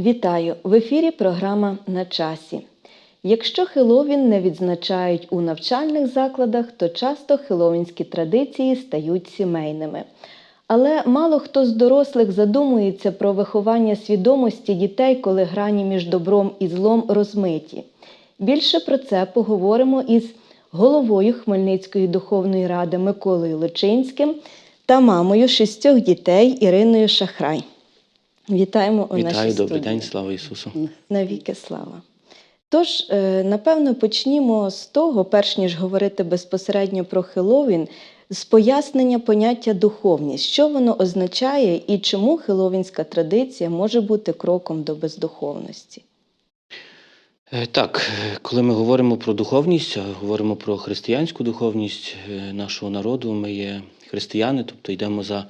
Вітаю! В ефірі програма На часі. Якщо Хеллоуін не відзначають у навчальних закладах, то часто хеллоуінські традиції стають сімейними. Але мало хто з дорослих задумується про виховання свідомості дітей, коли грані між добром і злом розмиті. Більше про це поговоримо із головою Хмельницької духовної ради Миколою Личинським та мамою шістьох дітей Іриною Шахрай. Вітаємо у нашій Вітаю, добрий студії. день, слава Ісусу. Навіки слава. Тож, е, напевно, почнімо з того, перш ніж говорити безпосередньо про Хеллоуін, з пояснення поняття духовність, що воно означає і чому хеллоуінська традиція може бути кроком до бездуховності. Е, Так, е, коли ми говоримо про духовність, говоримо про християнську духовність нашого народу, ми є християни, тобто йдемо за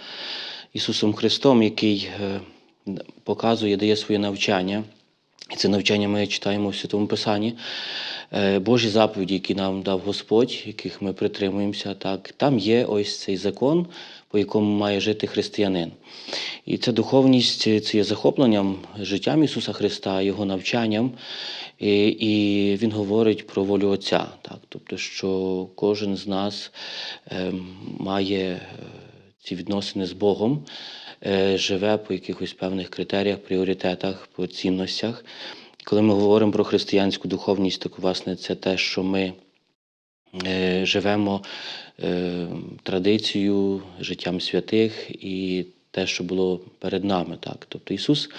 Ісусом Христом, який показує, дає своє навчання. І це навчання ми читаємо в Святому Писанні. Е, Божі заповіді, які нам дав Господь, яких ми притримуємося, так, там є ось цей закон, по якому має жити християнин. І ця духовність це є захопленням життям Ісуса Христа, Його навчанням. І, і Він говорить про волю Отця, так? тобто, що кожен з нас е, має ці відносини з Богом, живе по якихось певних критеріях, пріоритетах, по цінностях. Коли ми говоримо про християнську духовність, то власне це те, що ми е, живемо е, традицією, життям святих і те, що було перед нами. Так? Тобто Ісус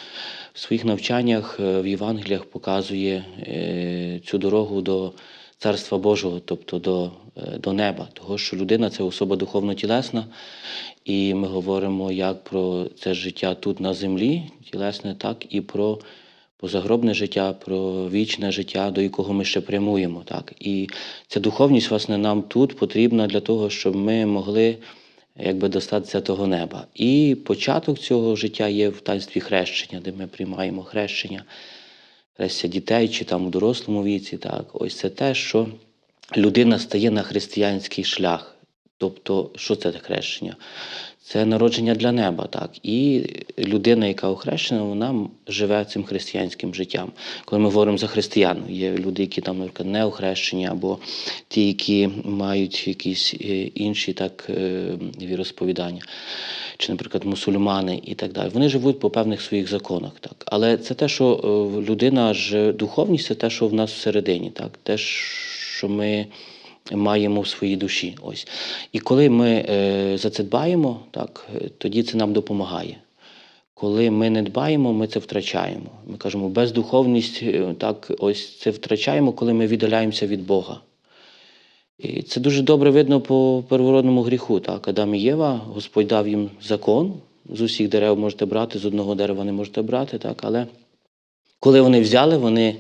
в своїх навчаннях е, в Євангеліях показує е, цю дорогу до Царства Божого, тобто до, е, до неба, того, що людина це особа духовно-тілесна, і ми говоримо як про це життя тут на землі, тілесне, так і про позагробне життя, про вічне життя, до якого ми ще прямуємо. Так? І ця духовність, власне, нам тут потрібна для того, щоб ми могли якби достатися того неба. І початок цього життя є в таїнстві хрещення, де ми приймаємо хрещення, хрестя дітей чи там у дорослому віці. Так? Ось це те, що людина стає на християнський шлях. Тобто, що це хрещення? Це народження для неба, так. І людина, яка охрещена, вона живе цим християнським життям. Коли ми говоримо за християн, є люди, які там, наприклад, не охрещені, або ті, які мають якісь е, інші так е, віросповідання, чи, наприклад, мусульмани і так далі. Вони живуть по певних своїх законах. Так. Але це те, що е, людина ж духовність, це те, що в нас всередині, так. те, що ми маємо в своїй душі. Ось. І коли ми е, за це дбаємо, так, е, тоді це нам допомагає. Коли ми не дбаємо, ми це втрачаємо. Ми кажемо, бездуховність, е, так, ось це втрачаємо, коли ми віддаляємося від Бога. І це дуже добре видно по первородному гріху. Так? Адам і Єва, Господь дав їм закон, з усіх дерев можете брати, з одного дерева не можете брати, так? але коли вони взяли, вони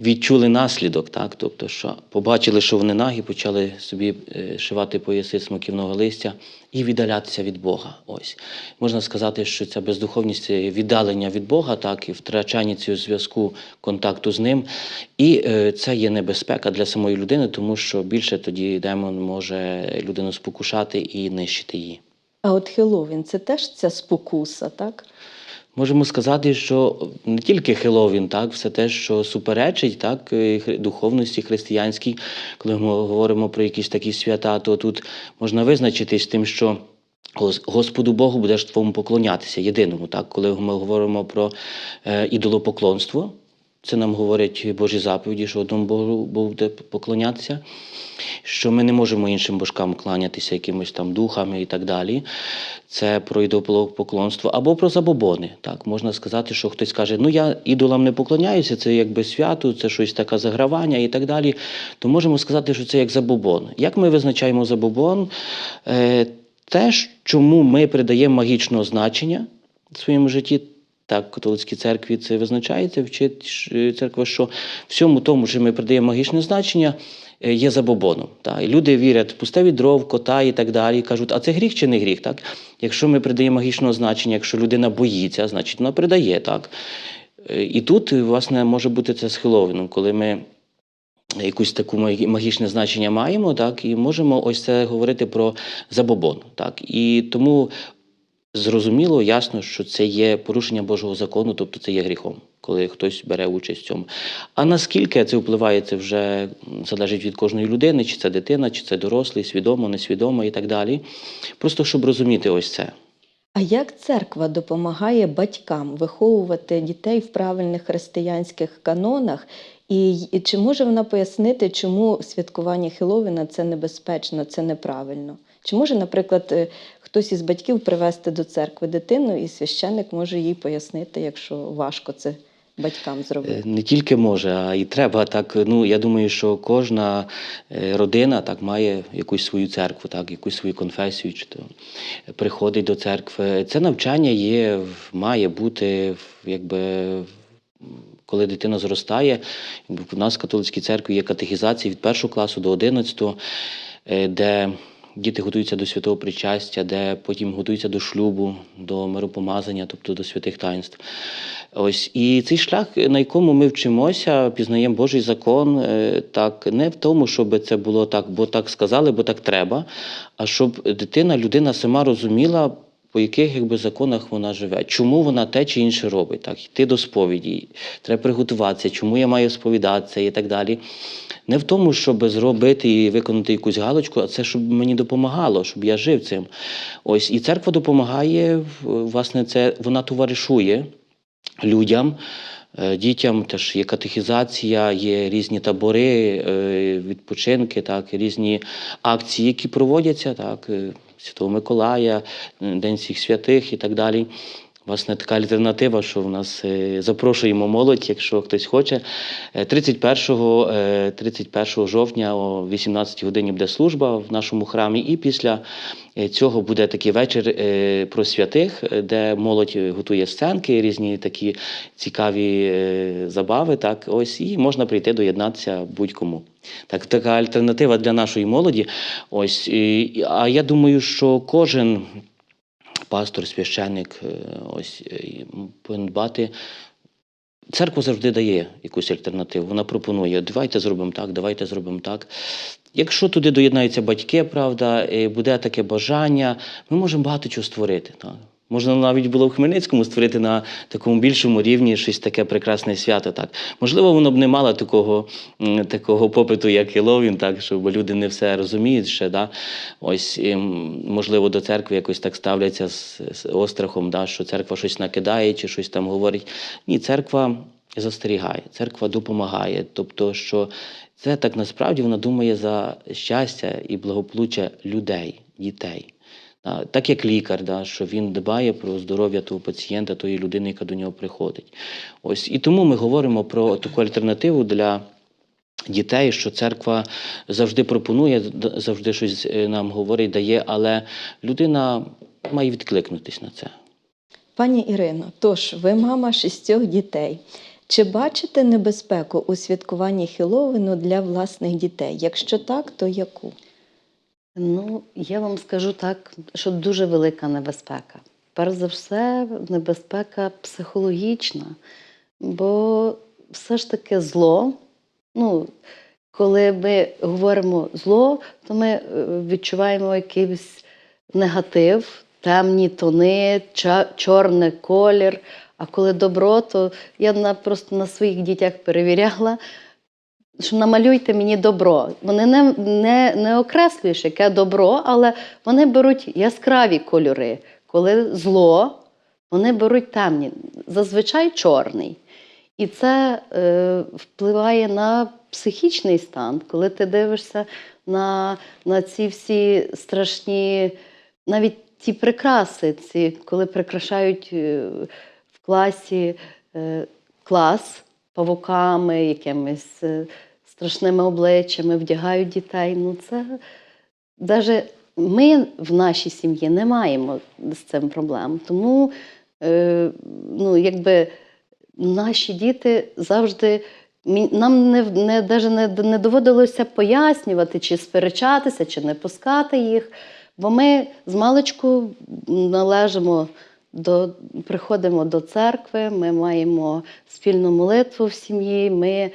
відчули наслідок, так? тобто, що побачили, що вони нагі, почали собі е, шивати пояси смоківного листя і віддалятися від Бога. Ось. Можна сказати, що ця бездуховність це віддалення від Бога, так, і втрачання цього зв'язку, контакту з ним. І е, це є небезпека для самої людини, тому що більше тоді демон може людину спокушати і нищити її. А от Хеллоуін це теж ця спокуса, так? Можемо сказати, що не тільки Хеловін, так, все те, що суперечить так, е, духовності християнській, коли ми говоримо про якісь такі свята, то тут можна визначитись тим, що Господу Богу будеш твому поклонятися, єдиному. Так? Коли ми говоримо про е, ідолопоклонство, це нам говорять Божі заповіді, що одному Богу буде поклонятися, що ми не можемо іншим божкам кланятися, якимось там духами і так далі. Це про ідолопоклонство або про забобони. Так, можна сказати, що хтось каже, ну я ідолам не поклоняюся, це якби свято, це щось таке загравання і так далі. То можемо сказати, що це як забобон. Як ми визначаємо забобон? Е, те, чому ми придаємо магічного значення в своєму житті, так, католицькій церкві це визначається, вчить церква, що всьому тому, що ми придаємо магічне значення, е, є забобоном. Так? І люди вірять в пусте відро, в кота і так далі, і кажуть, а це гріх чи не гріх? Так? Якщо ми придаємо магічного значення, якщо людина боїться, значить вона придає. Так? Е, І тут, е, власне, може бути це з коли ми якусь таку магічне значення маємо, так, і можемо ось це говорити про забобон. Так. І тому зрозуміло, ясно, що це є порушення Божого закону, тобто це є гріхом, коли хтось бере участь в цьому. А наскільки це впливає, це вже залежить від кожної людини, чи це дитина, чи це дорослий, свідомо, несвідомо і так далі. Просто щоб розуміти ось це. А як церква допомагає батькам виховувати дітей в правильних християнських канонах? І, чи може вона пояснити, чому святкування Хеллоуіна це небезпечно, це неправильно? Чи може, наприклад, е, хтось із батьків привезти до церкви дитину, і священник може їй пояснити, якщо важко це батькам Е, зробити? Не тільки може, а і треба так. Ну я думаю, що кожна е, родина так має якусь свою церкву, так, якусь свою конфесію, чи то приходить до церкви. Це навчання є, має бути якби. Коли дитина зростає, в нас в католицькій церкві є катехізація від першого класу до одинадцятого, е, де діти готуються до святого причастя, де потім готуються до шлюбу, до миропомазання, тобто до святих таїнств. Ось і цей шлях, на якому ми вчимося, пізнаємо Божий закон, е, так не в тому, щоб це було так, бо так сказали, бо так треба, а щоб дитина, людина сама розуміла, по яких якби законах вона живе, чому вона те чи інше робить, так йти до сповіді, треба приготуватися, чому я маю сповідатися і так далі. Не в тому, щоб зробити і виконати якусь галочку, а це щоб мені допомагало, щоб я жив цим. Ось і церква допомагає, власне, це вона товаришує людям. е, Дітям теж є катехізація, є різні табори, е, відпочинки, так, різні акції, які проводяться, так, е, Святого Миколая, День всіх святих і так далі. Власне, така альтернатива, що в нас е, запрошуємо молодь, якщо хтось хоче. Е, 31, е, 31 жовтня о 18 годині буде служба в нашому храмі, і після е, цього буде такий вечір е, про святих, е, де молодь готує сценки, різні такі цікаві е, забави. Так, ось, і можна прийти доєднатися будь-кому. Так, така альтернатива для нашої молоді. Ось, і, а я думаю, що кожен пастор, священник, е, ось е, повинен дбати. Церква завжди дає якусь альтернативу. Вона пропонує: давайте зробимо так, давайте зробимо так. Якщо туди доєднаються батьки, правда, і буде таке бажання, ми можемо багато чого створити. Так. Можна навіть було в Хмельницькому створити на такому більшому рівні щось таке прекрасне свято. Так. Можливо, воно б не мало такого, такого попиту, як Хеллоуін, так, що бо люди не все розуміють ще. Да. Ось, і, можливо, до церкви якось так ставляться з, з острахом, да, що церква щось накидає чи щось там говорить. Ні, церква застерігає, церква допомагає. Тобто, що це так насправді вона думає за щастя і благополуччя людей, дітей. Так як лікар, да, що він дбає про здоров'я того пацієнта, тої людини, яка до нього приходить. Ось і тому ми говоримо про таку альтернативу для дітей, що церква завжди пропонує, завжди щось е, нам говорить, дає, але людина має відкликнутись на це. Пані Ірино, тож ви мама шістьох дітей. Чи бачите небезпеку у святкуванні Хеллоуіну для власних дітей? Якщо так, то яку? Ну, я вам скажу так, що дуже велика небезпека. Перш за все, небезпека психологічна, бо все ж таки зло. Ну, коли ми говоримо зло, то ми е, відчуваємо якийсь негатив, темні тони, чорний колір. А коли добро, то я просто на своїх дітях перевіряла, що намалюйте мені добро. Вони не, не, не окреслюєш, яке добро, але вони беруть яскраві кольори. Коли зло, вони беруть темні, зазвичай чорний. І це е, впливає на психічний стан, коли ти дивишся на, на ці всі страшні, навіть ті прикраси, ці, коли прикрашають е, в класі е, клас павуками, якимись е, страшними обличчями, вдягають дітей. Ну, це навіть ми в нашій сім'ї не маємо з цим проблем. Тому е, ну, якби наші діти завжди. Нам не, не, даже не, не доводилося пояснювати, чи сперечатися, чи не пускати їх. Бо ми з маличку належимо до, приходимо до церкви, ми маємо спільну молитву в сім'ї, ми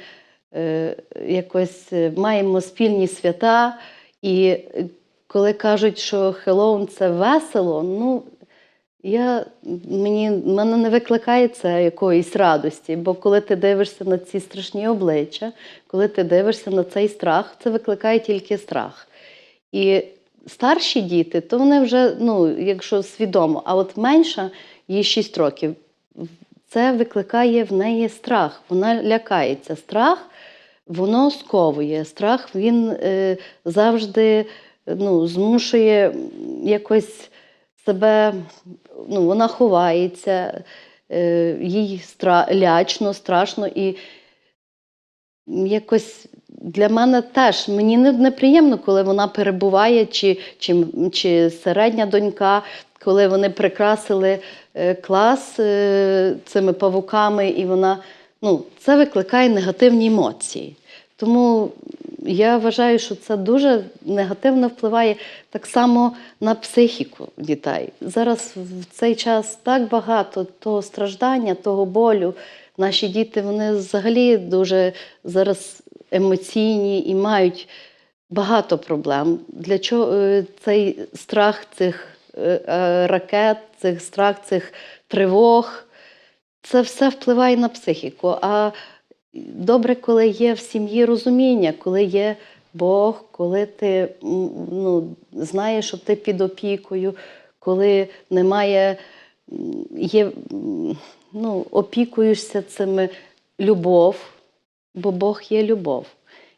е, якось е, маємо спільні свята. І е, коли кажуть, що Хеллоуін це весело, ну Я, мені, мене не викликає це якоїсь радості, бо коли ти дивишся на ці страшні обличчя, коли ти дивишся на цей страх, це викликає тільки страх. І старші діти, то вони вже, ну, якщо свідомо, а от менша, їй 6 років, це викликає в неї страх. Вона лякається. Страх воно сковує. Страх він е, завжди ну, змушує якось себе, ну, вона ховається, е, їй стра, лячно, страшно. І якось для мене теж мені неприємно, коли вона перебуває, чи, чи, чи середня донька, коли вони прикрасили е, клас е, цими павуками, і вона ну, це викликає негативні емоції. Тому я вважаю, що це дуже негативно впливає так само на психіку дітей. Зараз в цей час так багато того страждання, того болю. Наші діти вони взагалі дуже зараз емоційні і мають багато проблем. Для чого е, цей страх цих е, е, ракет, цих страх цих тривог, це все впливає на психіку. А добре, коли є в сім'ї розуміння, коли є Бог, коли ти ну, знаєш, що ти під опікою, коли немає, є, ну, опікуєшся цими любов, бо Бог є любов.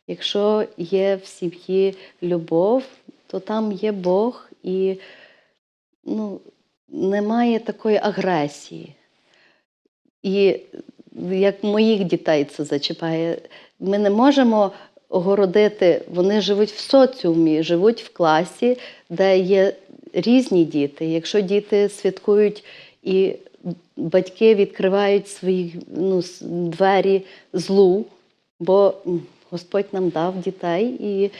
Якщо є в сім'ї любов, то там є Бог і ну, немає такої агресії. І як моїх дітей це зачіпає, ми не можемо огородити, вони живуть в соціумі, живуть в класі, де є різні діти. Якщо діти святкують і батьки відкривають свої ну, двері злу, бо Господь нам дав дітей і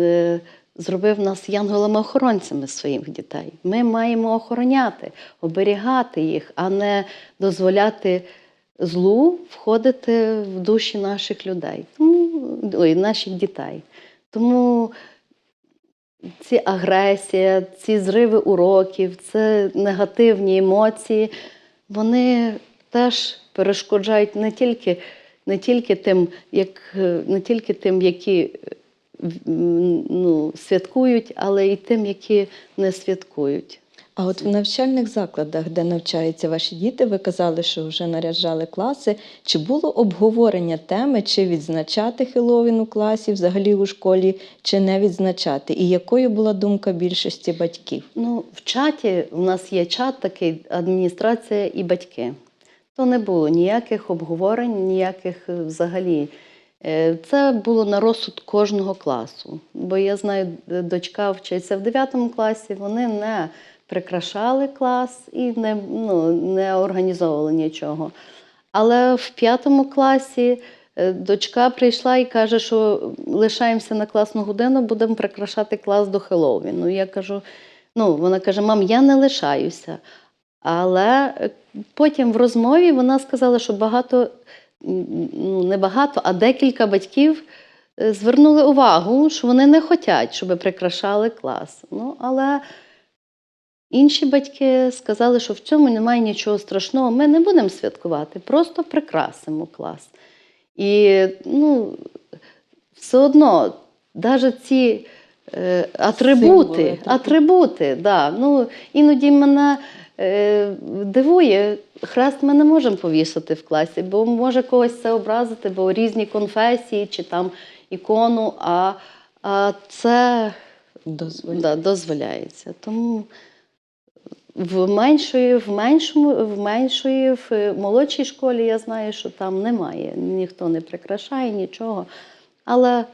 е, зробив нас янголами-охоронцями своїх дітей. Ми маємо охороняти, оберігати їх, а не дозволяти злу входити в душі наших людей, тому, ой, наших дітей. Тому ці агресія, ці зриви уроків, це негативні емоції, вони теж перешкоджають не тільки, не тільки тим, як, е, не тільки тим, які е, ну, святкують, але й тим, які не святкують. А от в навчальних закладах, де навчаються ваші діти, ви казали, що вже наряджали класи. Чи було обговорення теми, чи відзначати Хеллоуін у класі, взагалі у школі, чи не відзначати? І якою була думка більшості батьків? Ну, в чаті у нас є чат такий адміністрація і батьки. То не було ніяких обговорень, ніяких е, взагалі. Е, Це було на розсуд кожного класу. Бо я знаю, дочка вчиться в 9 класі, вони не прикрашали клас і не, ну, не організовували нічого. Але в п'ятому класі е, дочка прийшла і каже, що лишаємося на класну годину, будемо прикрашати клас до Хеллоуіну. Я кажу, ну, вона каже, мам, я не лишаюся. Але е, потім в розмові вона сказала, що багато, ну не багато, а декілька батьків е, звернули увагу, що вони не хочуть, щоб прикрашали клас. Ну, але інші батьки сказали, що в цьому немає нічого страшного, ми не будемо святкувати, просто прикрасимо клас. І ну, все одно, навіть ці атрибути, Символи, атрибути, да, ну, іноді мене е, дивує, хрест ми не можемо повісити в класі, бо може когось це образити, бо різні конфесії чи там ікону, а, а це Дозволь. да, дозволяється. Тому в меншої, в меншому, в меншої, в молодшій школі я знаю, що там немає, ніхто не прикрашає нічого. Але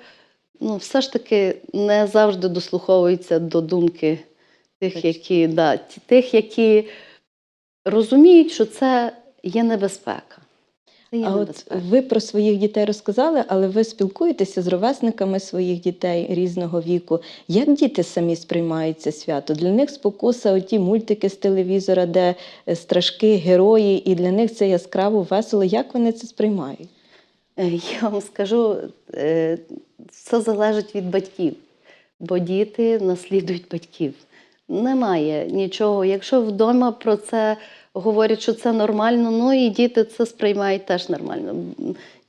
ну, все ж таки не завжди дослуховуються до думки тих, які, да, тих, які розуміють, що це є небезпека. Це є А от ви про своїх дітей розказали, але ви спілкуєтеся з ровесниками своїх дітей різного віку. Як діти самі сприймають це свято? Для них спокуса, оті мультики з телевізора, де е, страшки, герої, і для них це яскраво, весело. Як вони це сприймають? Е, Я вам скажу, е, все залежить від батьків, бо діти наслідують батьків. немає нічого. Якщо вдома про це говорять, що це нормально, ну і діти це сприймають теж нормально.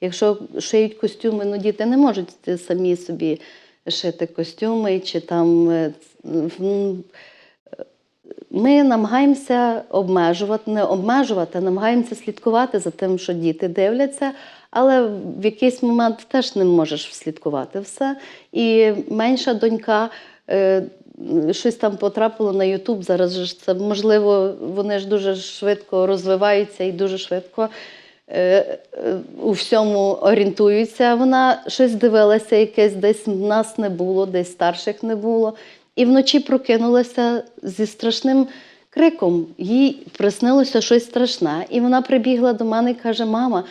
Якщо шиють костюми, ну діти не можуть самі собі шити костюми чи там. е, ми намагаємося обмежувати, не обмежувати, намагаємося слідкувати за тим, що діти дивляться, але в якийсь момент теж не можеш слідкувати все. І менша донька е, щось там потрапило на Ютуб. Зараз ж це можливо, вони ж дуже швидко розвиваються і дуже швидко. е, е, У всьому орієнтуються. Вона щось дивилася, якесь десь нас не було, десь старших не було. І вночі прокинулася зі страшним криком. Їй приснилося щось страшне. І вона прибігла до мене і каже: Мама,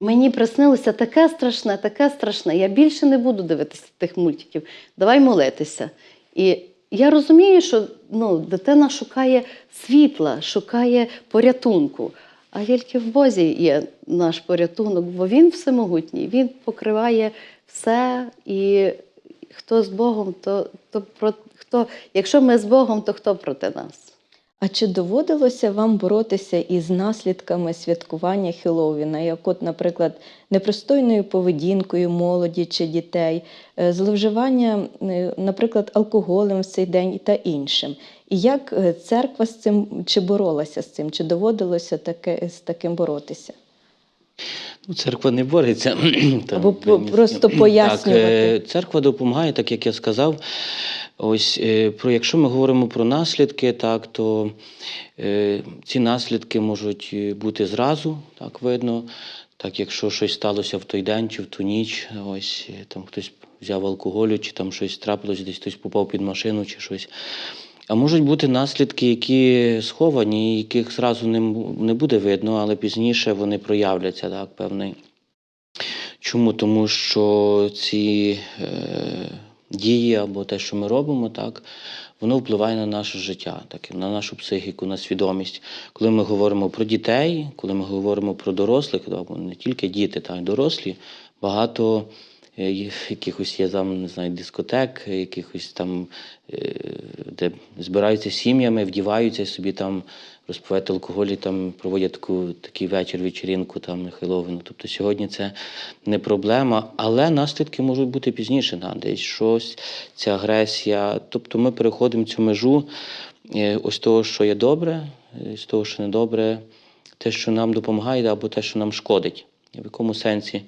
мені приснилося таке страшне, таке страшне. Я більше не буду дивитися тих мультиків. Давай молитися. І я розумію, що ну, дитина шукає світла, шукає порятунку. А тільки в Бозі є наш порятунок, бо Він всемогутній, Він покриває все. І хто з Богом, то, то про хто, якщо ми з Богом, то хто проти нас? А чи доводилося вам боротися із наслідками святкування Хеллоуіна, як от, наприклад, непристойною поведінкою молоді чи дітей, е, зловживання, е, наприклад, алкоголем в цей день та іншим? І як е, церква з цим чи боролася з цим, чи доводилося таке, з таким боротися? Ну, церква не бореться. Або виніс- просто пояснювати. е, церква допомагає, так як я сказав. Ось е, про якщо ми говоримо про наслідки, так то е, ці наслідки можуть е, бути зразу, так видно. Так, якщо щось сталося в той день чи в ту ніч, ось е, там хтось взяв алкоголю, чи там щось трапилось, десь хтось попав під машину чи щось. А можуть бути наслідки, які сховані, яких зразу не, не буде видно, але пізніше вони проявляться, так, певний. Чому? Тому що ці е, дії або те, що ми робимо, так, воно впливає на наше життя, так, на нашу психіку, на свідомість. Коли ми говоримо про дітей, коли ми говоримо про дорослих, так, бо не тільки діти, так, дорослі, багато е, якихось є там, не знаю, дискотек, якихось там, е, де збираються сім'ями, вдіваються собі там, розпивають алкоголь і там проводять таку, такий вечір, вечірінку там на Тобто сьогодні це не проблема, але наслідки можуть бути пізніше, да, десь щось, ця агресія. Тобто ми переходимо цю межу е, ось того, що є добре, е, з того, що не добре, те, що нам допомагає, або те, що нам шкодить. В якому сенсі?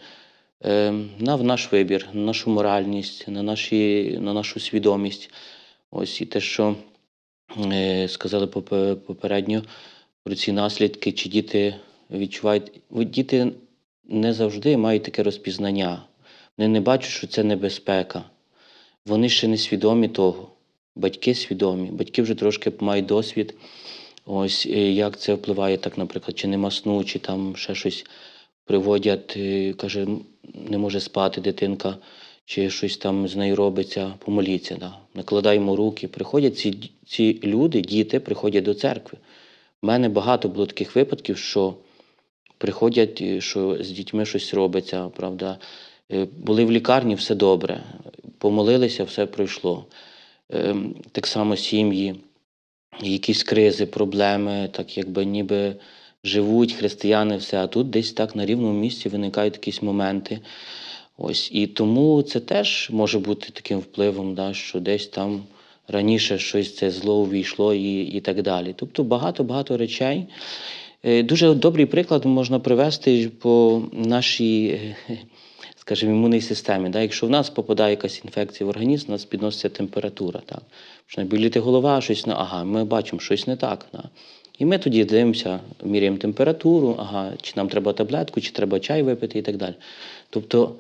Е, на наш вибір, на нашу моральність, на, наші, на нашу свідомість. Ось і те, що е, сказали попередньо про ці наслідки, чи діти відчувають. Діти не завжди мають таке розпізнання. Вони не бачать, що це небезпека. Вони ще не свідомі того. Батьки свідомі, батьки вже трошки мають досвід. Ось е, як це впливає, так, наприклад, чи нема сну, чи там ще щось приводять, е, каже, не може спати дитинка, чи щось там з нею робиться, помоліться. Да. Накладаємо руки. Приходять ці, ці люди, діти, приходять до церкви. У мене багато було таких випадків, що приходять, е, що з дітьми щось робиться, правда. Е, Були в лікарні, все добре. Помолилися, все пройшло. Ем, Так само сім'ї, якісь кризи, проблеми, так якби ніби живуть християни, все, а тут десь так на рівному місці виникають якісь моменти. Ось, і тому це теж може бути таким впливом, да, що десь там раніше щось це зло увійшло і, і так далі. Тобто багато-багато речей. Е, Дуже добрий приклад можна привести по нашій, е, скажімо, імунній системі. Да? Якщо в нас попадає якась інфекція в організм, у нас підноситься температура. Так? Боліти голова, щось, ну, ага, ми бачимо, щось не так. Да? І ми тоді дивимося, міряємо температуру, ага, чи нам треба таблетку, чи треба чай випити і так далі. Тобто,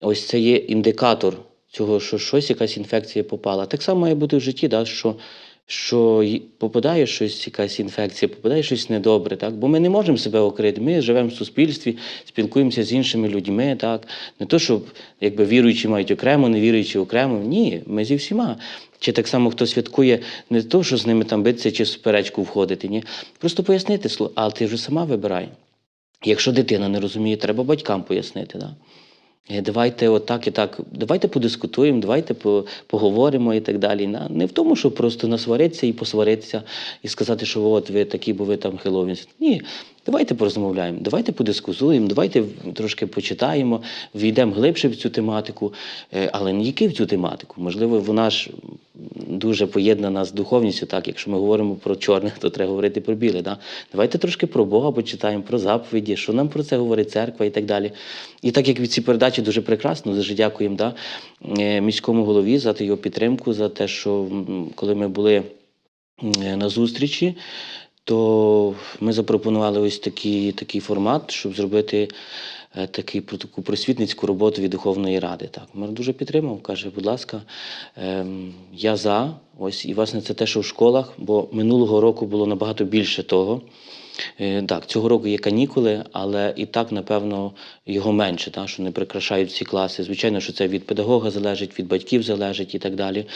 ось це є індикатор цього, що щось, якась інфекція попала. Так само має бути в житті, да, що, що попадає щось, якась інфекція, попадає щось недобре. Так? Бо ми не можемо себе окрити. Ми живемо в суспільстві, спілкуємося з іншими людьми. Так? Не то, що якби віруючі мають окремо, невіруючі окремо. Ні, ми зі всіма. Чи так само хто святкує не то, що з ними там битися чи в суперечку входити, ні. Просто пояснити слово, а ти вже сама вибирай. Якщо дитина не розуміє, треба батькам пояснити. Да? Е, Давайте отак і так, давайте подискутуємо, давайте поговоримо і так далі. Не в тому, щоб просто насваритися і посваритися, і сказати, що от ви такі, бо ви там хеловінці. Ні, давайте порозмовляємо, давайте подискусуємо, давайте трошки почитаємо, війдемо глибше в цю тематику, Е, але не тільки в цю тематику. Можливо, вона ж дуже поєднана з духовністю. Так, якщо ми говоримо про чорних, то треба говорити про біле. Да? Давайте трошки про Бога почитаємо, про заповіді, що нам про це говорить церква і так далі. І так як від цієї передачі дуже прекрасно, дуже дякуємо да, е, міському голові за його підтримку, за те, що коли ми були е, на зустрічі, то ми запропонували ось такий, такий формат, щоб зробити е, такий, таку просвітницьку роботу від Духовної Ради. Так, мер дуже підтримав, каже, будь ласка, ем, я за. Ось, і власне це те, що в школах, бо минулого року було набагато більше того. Е, Так, цього року є канікули, але і так, напевно, його менше, так, що не прикрашають ці класи. Звичайно, що це від педагога залежить, від батьків залежить і так далі.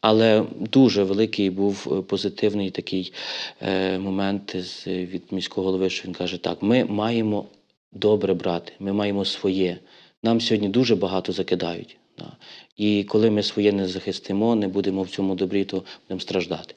Але дуже великий був е, позитивний такий е, момент від міського голови, що він каже: так, ми маємо добре брати, ми маємо своє. Нам сьогодні дуже багато закидають. Да. І коли ми своє не захистимо, не будемо в цьому добрі, то будемо страждати.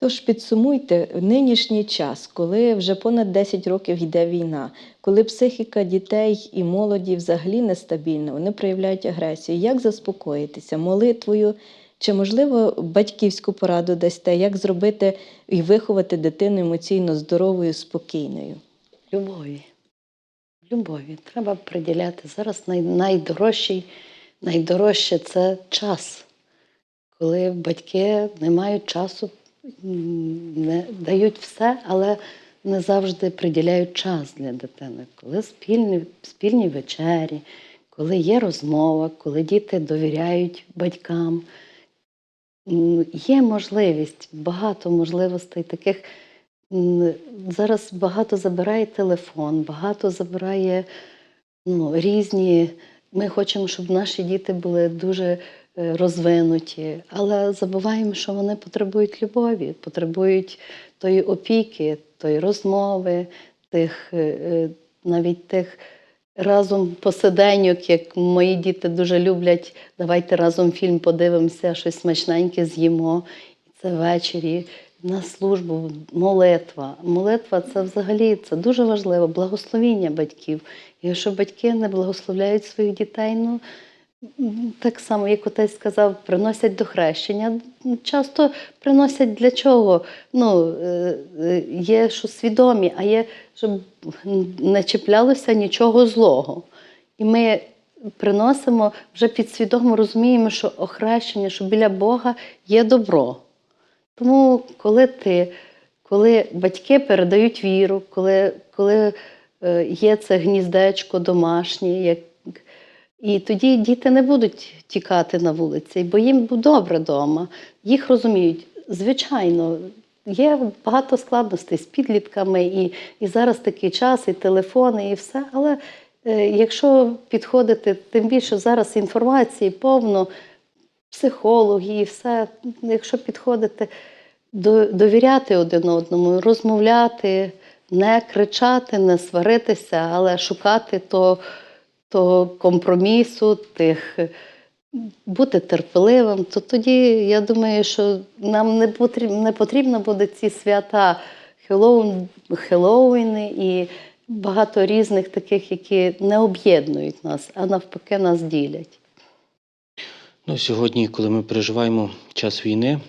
Тож підсумуйте в нинішній час, коли вже понад 10 років йде війна, коли психіка дітей і молоді взагалі нестабільна, вони проявляють агресію. Як заспокоїтися? Молитвою? Чи, можливо, батьківську пораду дасте, як зробити і виховати дитину емоційно здоровою, спокійною? Любові. Любові. Треба приділяти. Зараз най, найдорожчий, найдорожче це час. Коли батьки не мають часу, дають все, але не завжди приділяють час для дитини. Коли спільні, спільні вечері, коли є розмова, коли діти довіряють батькам. Є можливість, багато можливостей таких. Зараз багато забирає телефон, багато забирає ну, різні. Ми хочемо, щоб наші діти були дуже розвинуті, але забуваємо, що вони потребують любові, потребують тої опіки, тої розмови, тих е, е, навіть тих разом посиденьок, як мої діти дуже люблять. Давайте разом фільм подивимося, щось смачненьке з'їмо. Це ввечері на службу, молитва. Молитва це взагалі це дуже важливо, благословіння батьків. І якщо батьки не благословляють своїх дітей, ну так само, як отець сказав, приносять до хрещення. Часто приносять для чого? Ну, е, е, є що свідомі, а є, щоб не чіплялося нічого злого. І ми приносимо вже підсвідомо розуміємо, що охрещення, що біля Бога є добро. Тому, коли ти, коли батьки передають віру, коли, коли е, є це гніздечко домашнє, як, і тоді діти не будуть тікати на вулиці, бо їм добре вдома, їх розуміють. Звичайно, є багато складностей з підлітками, і, і зараз такий час, і телефони, і все. Але е, якщо підходити, тим більше зараз інформації повно, психологи і все. Якщо підходити, до- довіряти один одному, розмовляти, не кричати, не сваритися, але шукати то, того компромісу, тих, бути терпеливим, то тоді я думаю, що нам не потрібно, не потрібно буде ці свята Хеллоуін, Хеллоуіни і багато різних таких, які не об'єднують нас, а навпаки нас ділять. Ну, сьогодні, коли ми переживаємо час війни,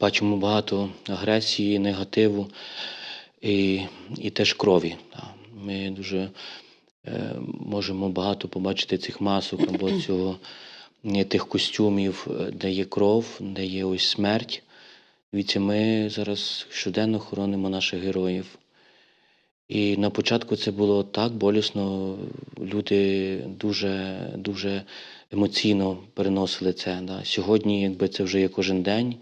бачимо багато агресії, негативу і, і теж крові. Ми дуже можемо багато побачити цих масок або цього, е, тих костюмів, е, де є кров, де є ось смерть. Дивіться, ми зараз щоденно хоронимо наших героїв. І на початку це було так болісно. Люди дуже, дуже емоційно переносили це. Да. Сьогодні, якби це вже є кожен день.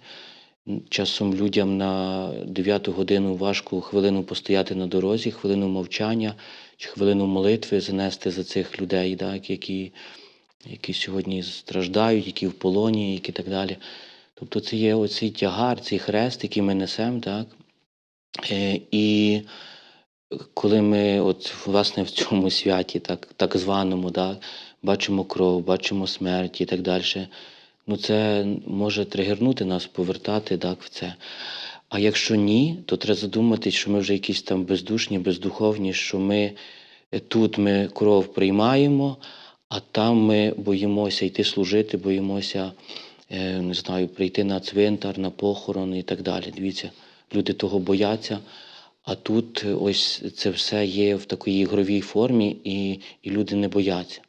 Часом людям на 9 годину важко хвилину постояти на дорозі, хвилину мовчання чи хвилину молитви занести за цих людей, да, які, які сьогодні страждають, які в полоні, які так далі. Тобто це є оцей тягар, цей хрест, який ми несемо, так? Е, і коли ми от власне в цьому святі, так, так званому, да, бачимо кров, бачимо смерть і так далі, ну це може тригернути нас, повертати так, в це. А якщо ні, то треба задуматись, що ми вже якісь там бездушні, бездуховні, що ми е, тут ми кров приймаємо, а там ми боїмося йти служити, боїмося, е, не знаю, прийти на цвинтар, на похорон і так далі. Дивіться, люди того бояться. А тут е, ось це все є в такій ігровій формі, і, і люди не бояться.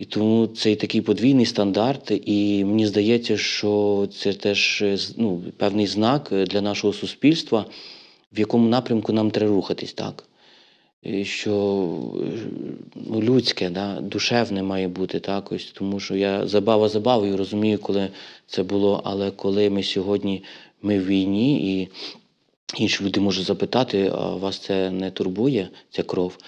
І тому цей такий подвійний стандарт, і мені здається, що це теж ну, певний знак для нашого суспільства, в якому напрямку нам треба рухатись, так? І що ну, людське, да, душевне має бути так, ось, тому що я забава забавою розумію, коли це було, але коли ми сьогодні ми в війні і інші люди можуть запитати, а вас це не турбує, ця кров.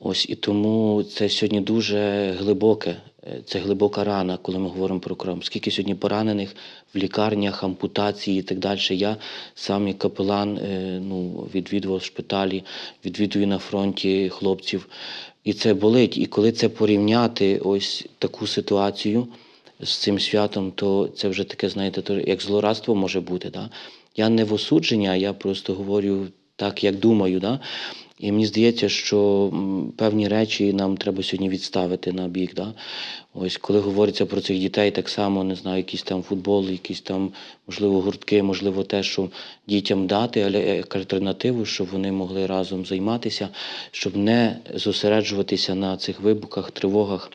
Ось і тому це сьогодні дуже глибоке, е, це глибока рана, коли ми говоримо про кров. Скільки сьогодні поранених в лікарнях, ампутації і так далі. Я сам як капелан е, ну, відвідував шпиталі, відвідую на фронті хлопців. І це болить. І коли це порівняти, ось таку ситуацію з цим святом, то це вже таке, знаєте, як злорадство може бути. Да? Я не в осудження, я просто говорю так, як думаю. Да? І мені здається, що певні речі нам треба сьогодні відставити на бік. Да? Ось коли говориться про цих дітей, так само не знаю, якийсь там футбол, якісь там, можливо, гуртки, можливо, те, що дітям дати, але як альтернативу, щоб вони могли разом займатися, щоб не зосереджуватися на цих вибухах, тривогах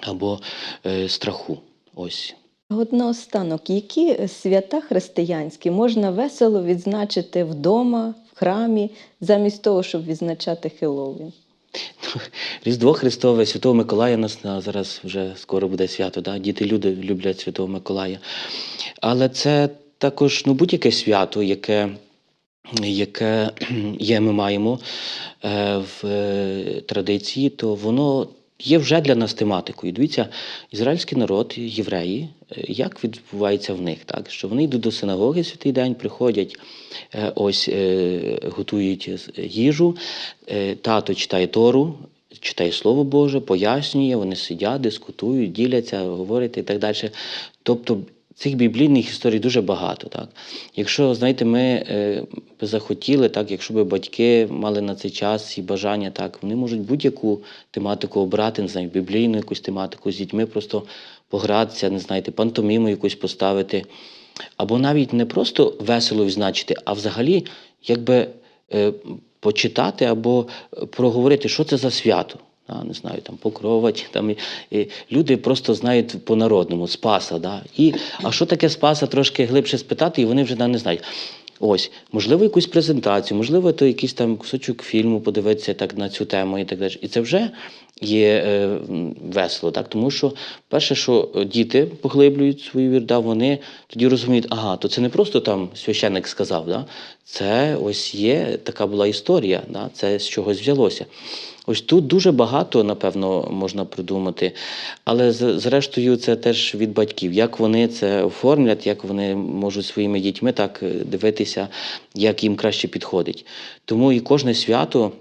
або е, страху. Ось. А От наостанок, які свята християнські можна весело відзначити вдома, в храмі, замість того, щоб відзначати Хеллоуін? Різдво Христове, Святого Миколая нас зараз вже скоро буде свято. Да? Діти люди люблять Святого Миколая. Але це також ну, будь-яке свято, яке, яке є, ми маємо е, в е, традиції, то воно є вже для нас тематикою. Дивіться, ізраїльський народ, євреї, е, як відбувається в них, так? що вони йдуть до синагоги святий день, приходять, е, ось е, готують їжу, тато читає Тору, читає Слово Боже, пояснює, вони сидять, дискутують, діляться, говорять і так далі. Тобто цих біблійних історій дуже багато. Так? Якщо, знаєте, ми е, б захотіли, так, якщо б батьки мали на цей час і бажання, так, вони можуть будь-яку тематику обрати, не знаю, біблійну якусь тематику з дітьми, просто погратися, не знаєте, пантоміму якусь поставити. Або навіть не просто весело відзначити, а взагалі якби е, почитати або е, проговорити, що це за свято. А, не знаю, там покровать, там і, і люди просто знають по-народному Спаса. Да? І, а що таке Спаса, трошки глибше спитати, і вони вже да, не знають. Ось, можливо, якусь презентацію, можливо, то якийсь там кусочок фільму подивитися так на цю тему і так далі. І це вже є е, весело, так? тому що перше, що е, діти поглиблюють свою віру, да, вони тоді розуміють, ага, то це не просто там священник сказав, да? це ось є така була історія, да? це з чогось взялося. Ось тут дуже багато, напевно, можна придумати, але зрештою це теж від батьків, як вони це оформлять, як вони можуть своїми дітьми так е, дивитися, як їм краще підходить. Тому і кожне свято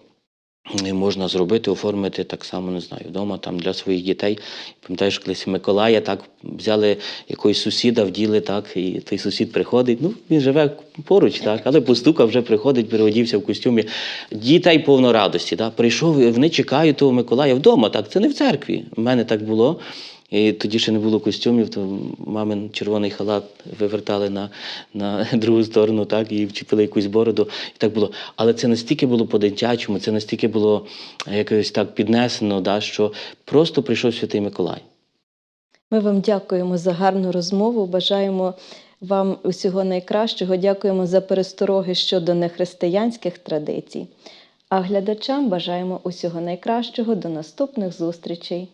можна зробити, оформити так само, не знаю, вдома там для своїх дітей. Пам'ятаєш, колись Миколая так взяли якогось сусіда, вділи так, і той сусід приходить. Ну, він живе поруч, так, але постукав, вже приходить, переодівся в костюмі. Дітей повно радості. Так. Прийшов, вони чекають того Миколая вдома. Так, це не в церкві. У мене так було. І тоді ще не було костюмів, то мамин червоний халат вивертали на, на другу сторону, так, і вчепили якусь бороду. І так було. Але це настільки було по-дитячому, це настільки було якось так піднесено, да, що просто прийшов Святий Миколай. Ми вам дякуємо за гарну розмову. Бажаємо вам усього найкращого. Дякуємо за перестороги щодо нехристиянських традицій. А глядачам бажаємо усього найкращого. До наступних зустрічей.